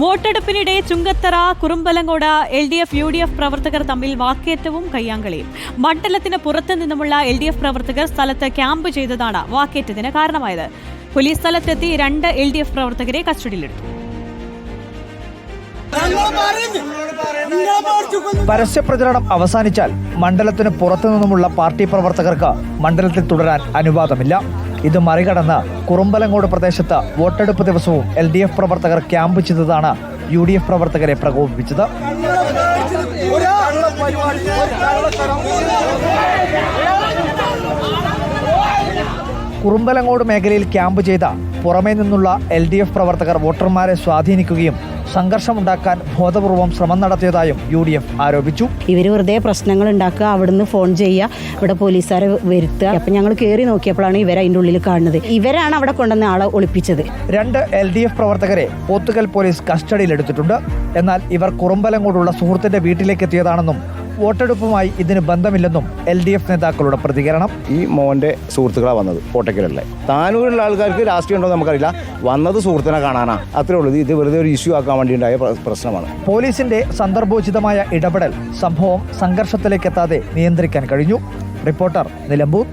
വോട്ടെടുപ്പിനിടെ Chungathara Kurumbalangode L D F U D F പ്രവർത്തകർ തമ്മിൽ വാക്കേറ്റവും കയ്യാങ്കളിയും. മണ്ഡലത്തിന് പുറത്തു നിന്നുമുള്ള എൽ ഡി എഫ് പ്രവർത്തകർ സ്ഥലത്ത് ക്യാമ്പ് ചെയ്തതാണ് വാക്കേറ്റത്തിന് കാരണമായത്. പോലീസ് സ്ഥലത്തെത്തി രണ്ട് എൽ ഡി എഫ് പ്രവർത്തകരെ കസ്റ്റഡിയിലെടുത്തു. പരസ്യപ്രചരണം അവസാനിച്ചാൽ മണ്ഡലത്തിന് പുറത്തുനിന്നുമുള്ള പാർട്ടി പ്രവർത്തകർക്ക് മണ്ഡലത്തിൽ തുടരാൻ അനുവാദമില്ല. ഇത് മറികടന്ന് കുറുമ്പലങ്ങോട് പ്രദേശത്ത് വോട്ടെടുപ്പ് ദിവസവും എൽ ഡി എഫ് പ്രവർത്തകർ ക്യാമ്പ് ചെയ്തതാണ് യു ഡി എഫ് പ്രവർത്തകരെ പ്രകോപിപ്പിച്ചത്. കുറുമ്പലങ്ങോട് മേഖലയിൽ ക്യാമ്പ് ചെയ്ത പുറമേ നിന്നുള്ള എൽ ഡി എഫ് പ്രവർത്തകർ വോട്ടർമാരെ സ്വാധീനിക്കുകയും സംഘർഷമുണ്ടാക്കാൻ ബോധപൂർവം ശ്രമം നടത്തിയതായും യു ഡി എഫ് ആരോപിച്ചു. ഇവർ വെറുതെ പ്രശ്നങ്ങൾ ഉണ്ടാക്കുക അവിടുന്ന് ഫോൺ ചെയ്യുക ഇവിടെ പോലീസുകാരെ വരുത്തുക. അപ്പം ഞങ്ങൾ കയറി നോക്കിയപ്പോഴാണ് ഇവരെ അതിന്റെ ഉള്ളിൽ കാണുന്നത്. ഇവരാണ് അവിടെ കൊണ്ടുവന്ന ആളെ ഒളിപ്പിച്ചത്. രണ്ട് എൽ ഡി എഫ് പ്രവർത്തകരെ പോത്തുകൽ പോലീസ് കസ്റ്റഡിയിലെടുത്തിട്ടുണ്ട്. എന്നാൽ ഇവർ കുറുമ്പലം കൊണ്ടുള്ള സുഹൃത്തിന്റെ വീട്ടിലേക്ക് എത്തിയതാണെന്നും വോട്ടെടുപ്പുമായി ഇതിന് ബന്ധമില്ലെന്നും എൽ ഡി എഫ് നേതാക്കളുടെ പ്രതികരണം. ഈ മോന്റെ സുഹൃത്തുക്കളാണ് വന്നത് കോട്ടയ്ക്കലുള്ള താനൂരിലുള്ള ആൾക്കാർക്ക് രാഷ്ട്രീയം ഉണ്ടോ നമുക്കറിയില്ല. വന്നത് സുഹൃത്തിനെ കാണാനാ. അത്രേ ഉള്ളൂ. ഇത് വെറുതെ ഒരു ഇഷ്യൂ ആക്കാൻ വേണ്ടി ഉണ്ടായ പ്ര- പ്രശ്നമാണ്. പോലീസിന്റെ സന്ദർഭോചിതമായ ഇടപെടൽ സംഭവം സംഘർഷത്തിലേക്ക് എത്താതെ നിയന്ത്രിക്കാൻ കഴിഞ്ഞു. റിപ്പോർട്ടർ നിലമ്പൂർ.